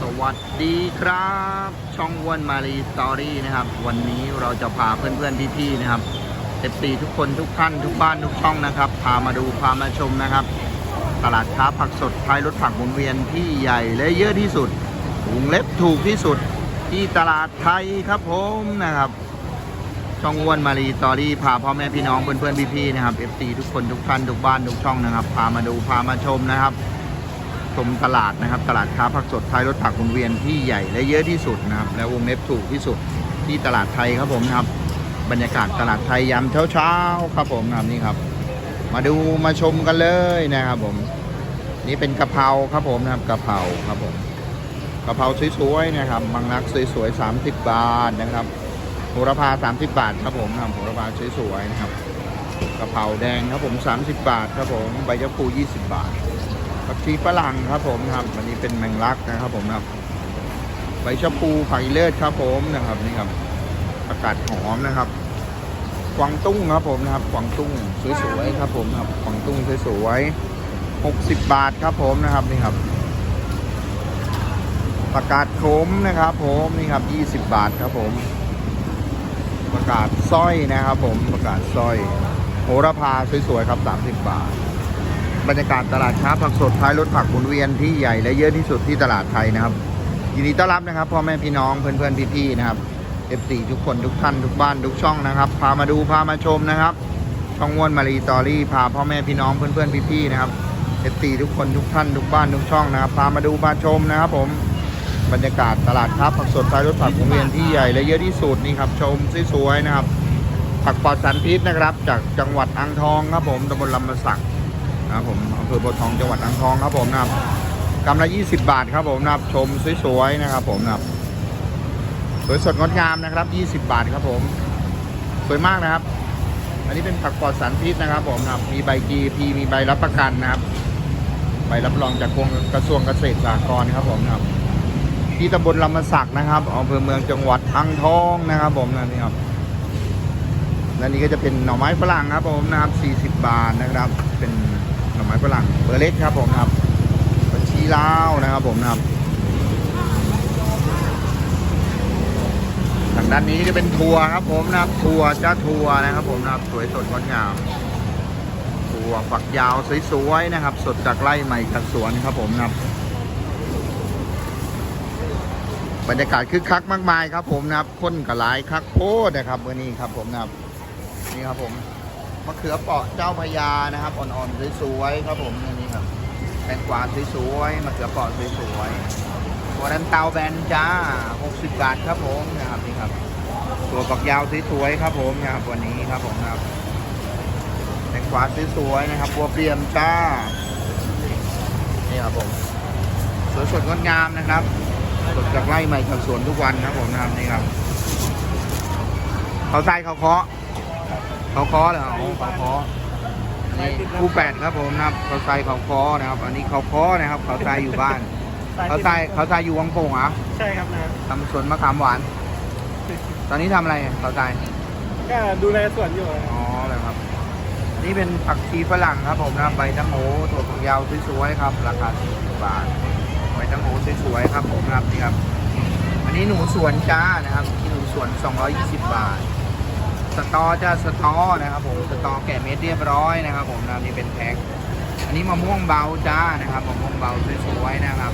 สวัสดีครับ ช่องอ้วนมารีสตอรี่นะครับ วันนี้เราจะพาเพื่อนๆพี่ๆนะครับเอฟซีทุกคนทุกท่านทุกบ้านทุกช่องนะครับ พามาดูพามาชมนะครับ ตลาดค้าผักสดท้ายรถผักหมุนเวียนที่ใหญ่และเยอะที่สุดวงเล็บถูกที่สุดที่ตลาดไทยครับผมนะครับ ช่องอ้วนมารีสตอรี่พาพ่อแม่พี่น้องเพื่อนๆพี่ๆนะครับเอฟซีทุกคนทุกท่านทุกบ้านทุกช่องนะครับ พามาดูพามาชมนะครับ ชมตลาดนะครับ ตลาดค้าผักสดท้ายรถผักหมุนเวียนที่ใหญ่และเยอะที่สุดนะครับและวงเล็บถูกที่สุดที่ตลาดไทยครับผมนะครับ บรรยากาศตลาดไทยยามเช้าๆครับผมนะครับนี่ครับ มาดูมาชมกันเลยนะครับผม นี่เป็นกะเพราครับผมนะครับกะเพราครับผมกะเพราสวยๆนะครับบางรักสวยๆ30 บาทนะครับโหระพา 30 บาทครับผมครับโหระพาสวยๆนะครับกะเพราแดงครับผม 30 บาทครับผมใบยะพู 20 บาท ชีฝรั่งครับผมนะครับอันนี้เป็นแมงลักนะครับผมนะครับใบชะพูผักอีเลิศครับผมนะครับนี่ครับอากาศหอมนะครับกวางตุ้งครับผมนะครับกวางตุ้งสวยๆครับผมนะครับกวางตุ้งสวยๆ60บาทครับผมนะครับนี่ครับประกาศขมนะครับ ผมนี่ครับ20บาทครับผม ประกาศสร้อยนะครับ ผมประกาศสร้อยโหระพาสวยๆครับ30บาท บรรยากาศตลาดค้าผักสดท้ายรถผักหมุนเวียนที่ใหญ่และเยอะที่สุดที่ตลาดไทยนะครับยินดีต้อนรับนะครับพ่อแม่พี่น้องเพื่อนๆพี่ๆนะครับ F4 ทุกคนทุกท่านทุกบ้านทุกช่องนะครับ พามาดูพามาชมนะครับ ช่องวนมารีตอรี่พาพ่อแม่พี่น้องเพื่อนๆพี่ๆนะครับ F4 ทุกคนทุกท่านทุกบ้านทุกช่องนะครับ พามาดูพาชมนะครับ ผมบรรยากาศตลาดค้าผักสดท้ายรถผักหมุนเวียนที่ใหญ่และเยอะที่สุดนี่ครับชมสวยๆนะครับผักปลอดสารพิษนะครับ จากจังหวัดอ่างทองครับผมตำบลลำมะสัก นะครับผมอำเภอโพทองจังหวัดอ่างทองครับผมนะครับกำละ20บาทครับผมนะครับชมสวยๆนะครับ ผมนะครับสวยสดงดงามนะครับ20บาทครับผม สวยมากนะครับ อันนี้เป็นผักปลอดสารพิษนะครับ ผมนะครับมีใบ GP มีใบรับประกันนะครับใบรับรองจากกระทรวงเกษตรสหกรณ์ครับผมนะครับที่ตำบลลำมะสักนะครับอำเภอเมืองจังหวัดอ่างทองนะครับ ผมนะนี่ครับและนี่ก็จะเป็นหน่อไม้ฝรั่งครับผมนะครับ 40 บาทนะครับ เป็น ไม้ฝรั่งเบอร์เล็กครับผมครับบัญชีลาวนะครับผมนะครับทางด้านนี้จะเป็นทัวร์ครับผมนะครับทัวร์จ้าทัวร์นะครับผมนะครับสวยสดงดงามทัวร์ฝักยาวสวยๆนะครับ สดจากไร่ใหม่จากสวนครับผมนะครับบรรยากาศคึกคักมากมายครับผมนะครับคนกับหลายคักโพดนะครับวันนี้ครับผมนะครับนี่ครับผม มะเขือเปาะเจ้าพระยานะครับ อ่อนๆสวยๆครับผมนี่ครับแตงกวาสวยๆมะเขือเปาะสวยๆตัวนั้นเตาแบนจ้า 60 บาทครับผมนะครับนี่ครับ ตัวฝักยาวสวยๆครับผมนะครับวันนี้ครับผมครับแตงกวาสวยๆนะครับบัวเปรียมจ้านี่ครับผมสวยสดงดงามนะครับสดจากไร่ใหม่จากสวนทุกวันครับผมนะครับนี่ครับเขาใส่เขาเคาะ เขาเคาะเหรออ๋อเขาเคาะนี่คู่แปดครับผมนะครับเขาใส่เขาเคาะนะครับ อันนี้เขาเคาะนะครับ เขาใส่อยู่บ้าน เขาใส่เขาใส่อยู่วังโป่งเหรอใช่ครับนะทำสวนมะขามหวาน ตอนนี้ทำอะไรเขาใส่ก็ดูแลสวนอยู่อ๋อเลยครับ นี่เป็นผักชีฝรั่งครับผมนะครับใบตั้งโหถั่วฝักยาวสวยๆครับ ราคา40บาทใบตั้งโหสวยๆครับผมนะครับนี่ครับ อันนี้หนูสวนจ้านะครับที่หนูสวน 220 บาท สตอจ้าสตอนะครับผมสตอแกะเม็ดเรียบร้อยนะครับ ผมนะนี่เป็นแพ็คอันนี้มะม่วงเบาจ้านะครับมะม่วงเบาสวยๆนะครับ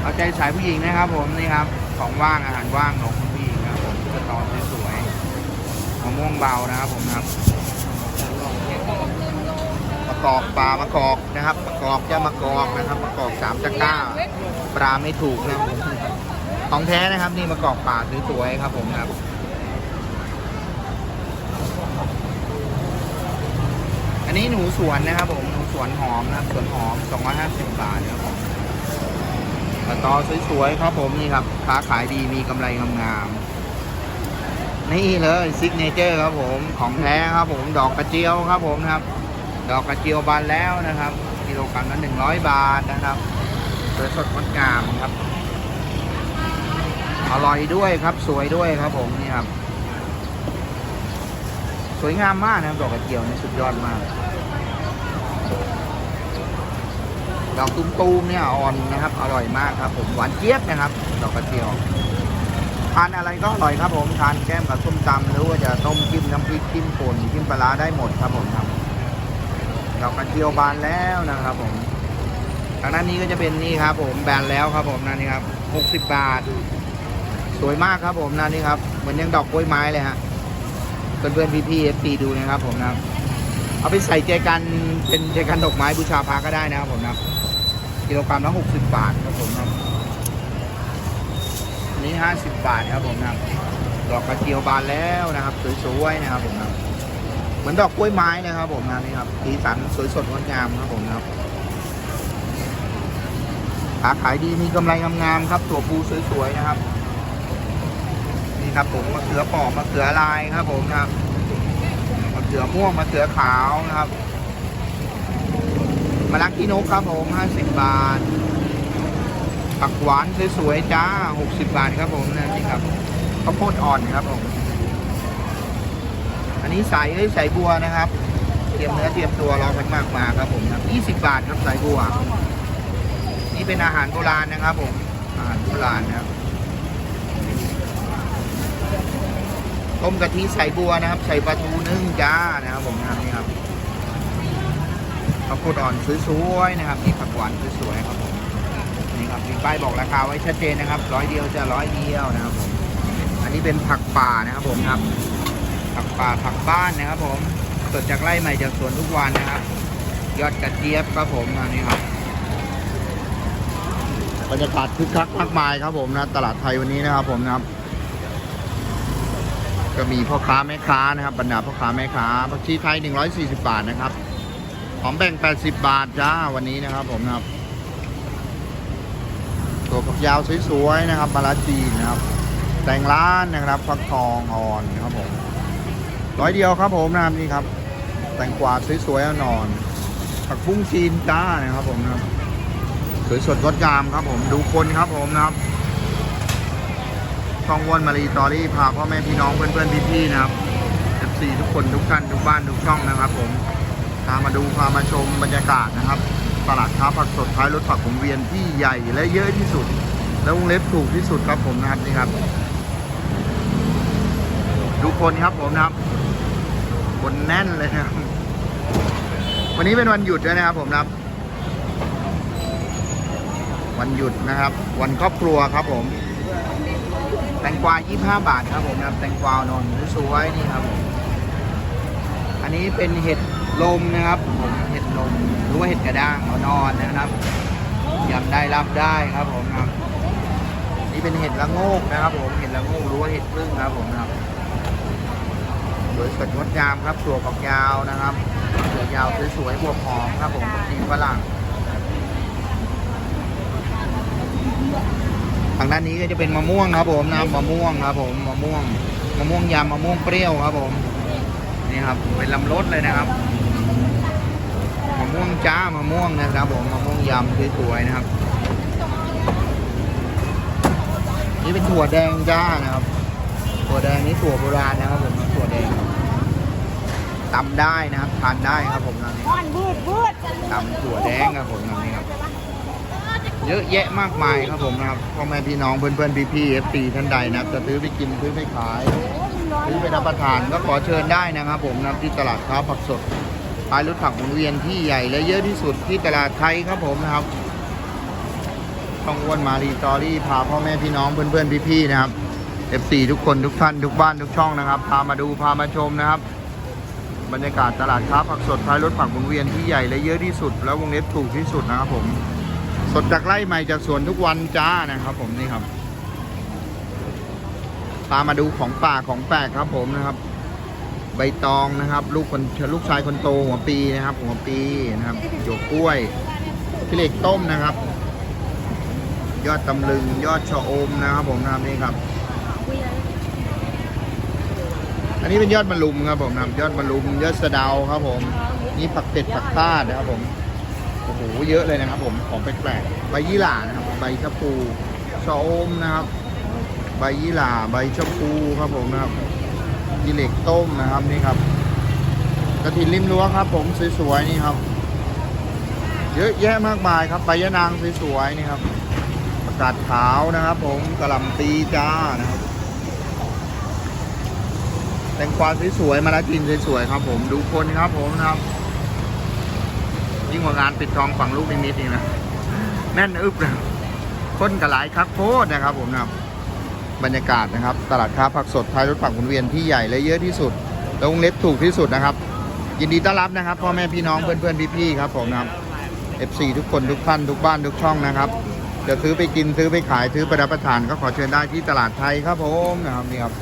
เอาใจสายผู้หญิงนะครับ ผมนี่ครับของว่างอาหารว่างของผู้หญิงนะครับผมสตอสวยๆมะม่วงเบานะครับผมนะครับมะกอกปลามะกอกนะครับมะกอกจะมะกอกนะครับมะกอกสามตะกร้าปลาไม่ถูกนะครับผมของแท้นะครับ นี่มะกอกป่าสวยๆครับผมครับ นนี้หนูสวนนะครับผม หนูสวนหอมนะครับสวนหอม 250 บาทนะครับผมกระตอสวยๆครับผมนี่ครับ ค้าขายดีมีกำไรงามๆ นี่เลยซิกเนเจอร์ครับผม ของแท้ครับผม ดอกกระเจียวครับผมนะครับ ดอกกระเจียวบานแล้วนะครับ กิโลกรัมละหนึ่งร้อยบาทนะครับสวยสดงดงามครับ อร่อยด้วยครับ สวยด้วยครับผมนี่ครับ วยงามมากนะดอกกระเจียวนี่สุดยอดมาก ดอกตุ้มๆเนี่ยอ่อนนะครับ อร่อยมากครับ ผมหวานเจี๊ยบนะครับ ดอกกระเจียวทานอะไรก็อร่อยครับ ผมทานแก้มกับส้มตำหรือว่าจะต้มจิ้มน้ำพริกจิ้มป่นจิ้มปลาได้หมดครับผมครับดอกกระเจียวบานแล้วนะครับผมทางด้านนี้ก็จะเป็นนี่ครับ ผมแบนแล้วครับผมนั่นนี่ครับหกสิบบาท สวยมากครับผมนั่นนี่ครับเหมือนยังดอกกล้วยไม้เลยฮะ เพื่อนๆพี่ๆเอฟซีดูนะครับผมนะครับเอาไปใส่เจกันเป็นเจกันดอกไม้บูชาพระก็ได้นะครับผมนะกิโลกรัมละหกสิบบาทครับผมนะอันนี้ห้าสิบบาทครับผมนะดอกกระเจียวบานแล้วนะครับสวยๆนะครับผมนะเหมือนดอกกล้วยไม้นะครับผมนะนี่ครับสีสันสวยสดงดงามครับผมนะครับขาขายดีมีกำไรงามๆครับ ตัวปูสวยๆนะครับ ครับผมมะเขือปอกมะเขือลายครับ ผมครับมะเขือม่วงมะเขือขาวนะครับมะลักขี้นกครับผม50บบาทผักหวานสวยๆจ้า60บาทครับผมนี่ครับข้าวโพดอ่อนครับผมอันนี้สายเอ้ยสายบัวนะครับเตรียมเนื้อเตรียมตัวรอกันมากมาครับผมครับ20บาทครับสายบัว นี่เป็นอาหารโบราณนะครับผมอาหารโบราณนะครับ ต้มกะทิใส่บัวนะครับ ใส่ปลาทูนึ่งจ้านะครับผมนะครับนี่ครับข้าวโพดอ่อนสวยๆนะครับนี่ผักหวานสวยๆครับผมนี่ครับมีป้ายบอกราคาไว้ชัดเจนนะครับร้อยเดียวจะร้อยเดียวนะครับผมอันนี้เป็นผักป่านะครับผมครับ ผักป่าผักบ้านนะครับ ผมสดจากไร่ใหม่จากสวนทุกวันนะครับ ยอดกระเจี๊ยบครับผมนนี้ครับบรรยากาศคึกคักมากมายครับผมนะตลาดไทยวันนี้นะครับผมนะครับ ก็มีพ่อค้าแม่ค้านะครับบรรดาพ่อค้าแม่ค้าผักชีไทย 140 บาทนะครับหอมแบ่ง 80 บาทจ้าวันนี้นะครับผมนะครับ ตัวผักยาวสวยๆนะครับมะระจีนนะครับ แตงร้านนะครับฟักทองอ่อนครับผมร้อยเดียวครับผมนะครับนี่ครับ แตงกวาสวยๆอ่อนผักบุ้งจีนจ้านะครับผมนะครับสวยสดงดงามครับผมดูคนครับผมนะครับ ช่องวนมารีตอรี่พาพ่อแม่พี่น้องเพื่อนๆพี่ๆนะครับ FC ทุกคนทุกท่านทุกบ้านทุกช่องนะครับ ผมพามาดูพามาชมบรรยากาศนะครับ ตลาดค้าผักสดท้ายรถผักผมเวียนที่ใหญ่และเยอะที่สุด และวงเล็บถูกที่สุดครับผมนะครับนี่ครับดูคนครับผมนะครับคนแน่นเลยนะครับ วันนี้เป็นวันหยุดด้วยนะครับผมนะครับ วันหยุดนะครับ วันครอบครัวครับผม แตงกวา 25 บาทครับผมนะครับแตงกวานนสวยนี่ครับผมอันนี้เป็นเห็ดลมนะครับผมเห็ดลมหรือว่าเห็ดกระด้างเอานอนนะครับยำได้รับได้ครับผมครับ นี่เป็นเห็ดละโงกนะครับ ผมเห็ดละโงกหรือว่าเห็ดพึ่งครับผมครับสวยสดงดงามครับตัวฝักยาวนะครับตัวยาวสวยๆบวบหอมครับผมสีฝรั่ง ทางด้านนี้ก็จะเป็นมะม่วงครับผมนะครับมะม่วงครับผมมะม่วงมะม่วงยำมะม่วงเปรี้ยวครับผมนี่ครับเป็นลำรสเลยนะครับมะม่วงจ้ามะม่วงนะครับผมมะม่วงยำสวยๆนะครับนี่เป็นถั่วแดงจ้านะครับ ถั่วแดงนี่ถั่วโบราณนะครับผมถั่วแดงตำได้นะครับทานได้ครับผมนะนี่อ่อนบูดบูดตำถั่วแดงครับผมนะนี่ครับ เยอะแยะมากมายครับผมนะครับพ่อแม่พี่น้องเพื่อนๆพี่ๆเอฟซีท่านใดนะครับ จะซื้อไปกินซื้อไปขายซื้อไปรับประทานก็ขอเชิญได้นะครับ ผมนะที่ตลาดค้าผักสดขายรถผักหมุนเวียนที่ใหญ่และเยอะที่สุดที่ตลาดไทยครับผมนะครับช่องอ้วนมารีตอรี่พาพ่อแม่พี่น้องเพื่อนๆพี่ๆนะครับเอฟซีทุกคนทุกท่านทุกบ้านทุกช่องนะครับ พามาดูพามาชมนะครับบรรยากาศตลาดค้าผักสดท้ายรถผักหมุนเวียนที่ใหญ่และเยอะที่สุด แล้ววงเล็บถูกที่สุดนะครับผม สดจากไร่ใหม่จากสวนทุกวันจ้านะครับผมนี่ครับตามมาดูของป่าของแปลกครับผมนะครับ ใบตองนะครับ ลูกคนลูกชายคนโตหัวปีนะครับ หัวปีนะครับหยวกกล้วยขี้เหล็กต้มนะครับ ยอดตำลึง ยอดชะอมนะครับ ผมนะครับนี่ครับ อันนี้เป็นยอดมะลุมครับผมนะยอดมะลุม ยอดสะเดาครับผม นี่ผักเป็ดผักคาดนะครับผม โอ้โหเยอะเลยนะครับ ผมของแปลกๆใบยี่หร่านะครับ ใบชะพูชะอมนะครับ ใบยี่หร่าใบชะพูครับผมนะครับยีเหล็กต้มนะครับนี่ครับกระถินริมรั้วครับ ผมสวยๆนี่ครับ เยอะแยะมากมายครับใบยะนางสวยๆนี่ครับประกาศขาวนะครับ ผมกระหลำปีจ้านะครับแตงกวาสวยๆมาละจินสวยๆครับ ผมดูคนครับผมนะครับ ยิ่งกว่างานปิดทองฝั่งลูกนิมิตอีกนะแน่นอึบเลยคนกระหลายคักโคตรนะครับผมนะครับบรรยากาศนะครับ ตลาดค้าผักสดท้ายรถฝั่งหมุนเวียนที่ใหญ่และเยอะที่สุดและวงเล็บถูกที่สุดนะครับ ยินดีต้อนรับนะครับพ่อแม่พี่น้องเพื่อนๆพี่ๆครับผมนะครับ FC ทุกคนทุกท่านทุกบ้านทุกช่องนะครับจะซื้อไปกินซื้อไปขายซื้อไปรับประทานก็ขอเชิญได้ที่ตลาดไทยครับผมนะครับนี่ครับ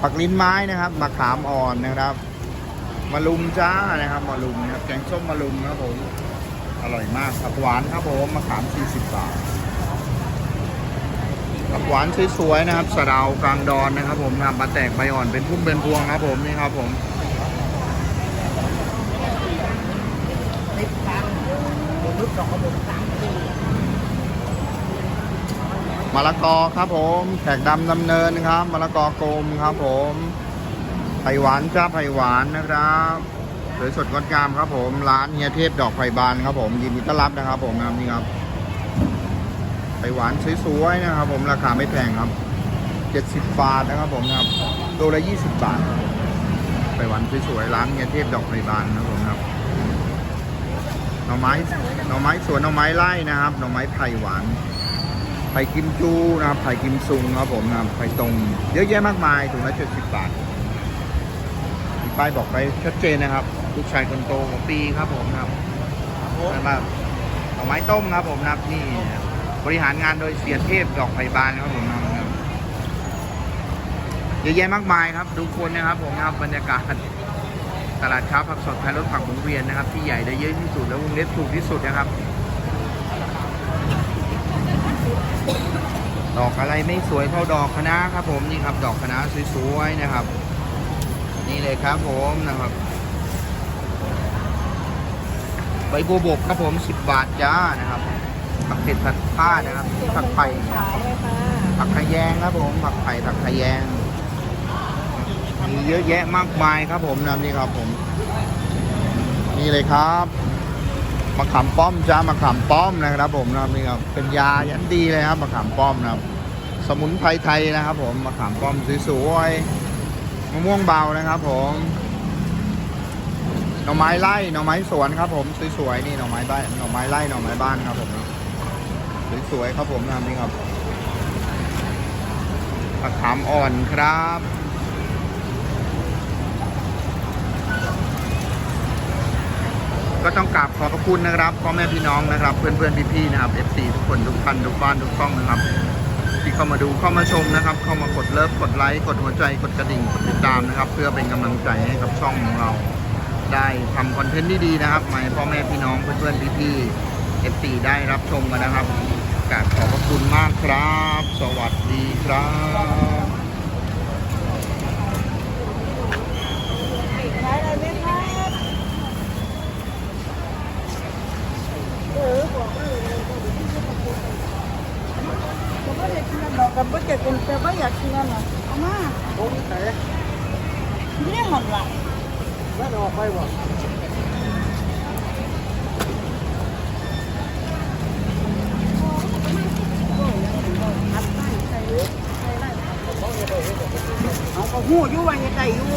ผักลิ้นไม้นะครับมะขามอ่อนนะครับมะลุมจ้านะครับมะลุมนะครับแกงส้มมะลุมครับผม อร่อยมากผักหวานครับผมมะขาม 40 บาทผักหวานสวยๆนะครับสะเดากลางดอนนะครับ ผมทำมาแตกใบอ่อนเป็นพุ่มเป็นพวงครับผมนี่ครับผมมะละกอครับผมแขกดำดำเนินครับมะละกอกลมครับผมไผ่หวานจ้าไผ่หวานนะครับ สวยสดงดงามครับผมร้านเฮียเทพดอกไผ่บานครับผมยินดีต้อนรับนะครับ ผมนะนี่ครับไผ่หวานสวยๆนะครับ ผมราคาไม่แพงครับ 70 บาทนะครับผมนะครับตัวละ 20 บาทไผ่หวานสวยๆร้านเฮียเทพดอกไผ่บานนะครับผมครับหน่อไม้หน่อไม้สวนหน่อไม้ไร่นะครับหน่อไม้ไผ่หวานไผ่กิมจูนะครับไผ่กิมซุงครับผมนะครับไผ่ตรงเยอะแยะมากมายถุงละเจ็ดสิบบาทป้ายบอกไปชัดเจนนะครับ ลูกชายคนโตของปีครับผมนะครับนั่นแบบเอาไม้ต้มครับผมนะครับนี่บริหารงานโดยเสียเทพดอกไผ่บานครับผมนะครับเยอะแยะมากมายครับดูคนนะครับผมนะครับบรรยากาศตลาดเช้าผักสดท้ายรถผักหมุนเวียนนะครับ ที่ใหญ่ได้เยอะที่สุดและวงเล็บถูกที่สุดนะครับดอกอะไรไม่สวยเท่าดอกคะน้าครับผมนี่ครับ ดอกคะน้าสวยๆนะครับ นี่เลยครับผมนะครับ ใบบัวบกครับผม 10 บาทจ้านะครับ ผักเผ็ดผัดผ้านะครับ ผักไผ่ขายเลยค่ะผักขะแยงครับผม ผักไผ่ผักขะแยงมีเยอะแยะมากมายครับผมนะนี่ครับผม นี่เลยครับมะขามป้อมจ้ามะขามป้อมนะครับ ผมนะครับนี่ครับเป็นยายันดีเลยครับมะขามป้อมนะครับ สมุนไพรไทยนะครับ ผมมะขามป้อมสวยๆมะม่วงเบานะครับ ผม หน่อไม้ไร่หน่อไม้สวนครับ ผมสวยๆนี่หน่อไม้บ้านหน่อไม้ไร่หน่อไม้บ้านครับผมสวยๆครับผมนะนี่ครับมะขามอ่อนครับก็ต้องกราบขอบพระคุณนะครับพ่อแม่พี่น้องนะครับ เพื่อนเพื่อนพี่พี่ๆนะครับ FC ทุกคนทุกท่านทุกบ้านทุกช่องนะครับ ที่เข้ามาดูเข้ามาชมนะครับ เข้ามากดเลิฟกดไลค์กดหัวใจกดกระดิ่งกดติดตามนะครับ เพื่อเป็นกำลังใจให้กับช่องของเรา ได้ทำคอนเทนต์ดีๆนะครับมาให้พ่อแม่พี่น้องเพื่อนเพื่อนพี่พี่ๆ FC ได้รับชมกันนะครับกราบขอบพระคุณมากครับ สวัสดีครับขายอะไรไหมครับเออบอกว่เลยผมก็อยากกินหรอกกับเป็นแต่ว่อยากกินหรอกเอามาผมแต่เนี่ยหันหลังแล้วออกไปบ่เอาก็หูอยู่ว่าจะได้อยู่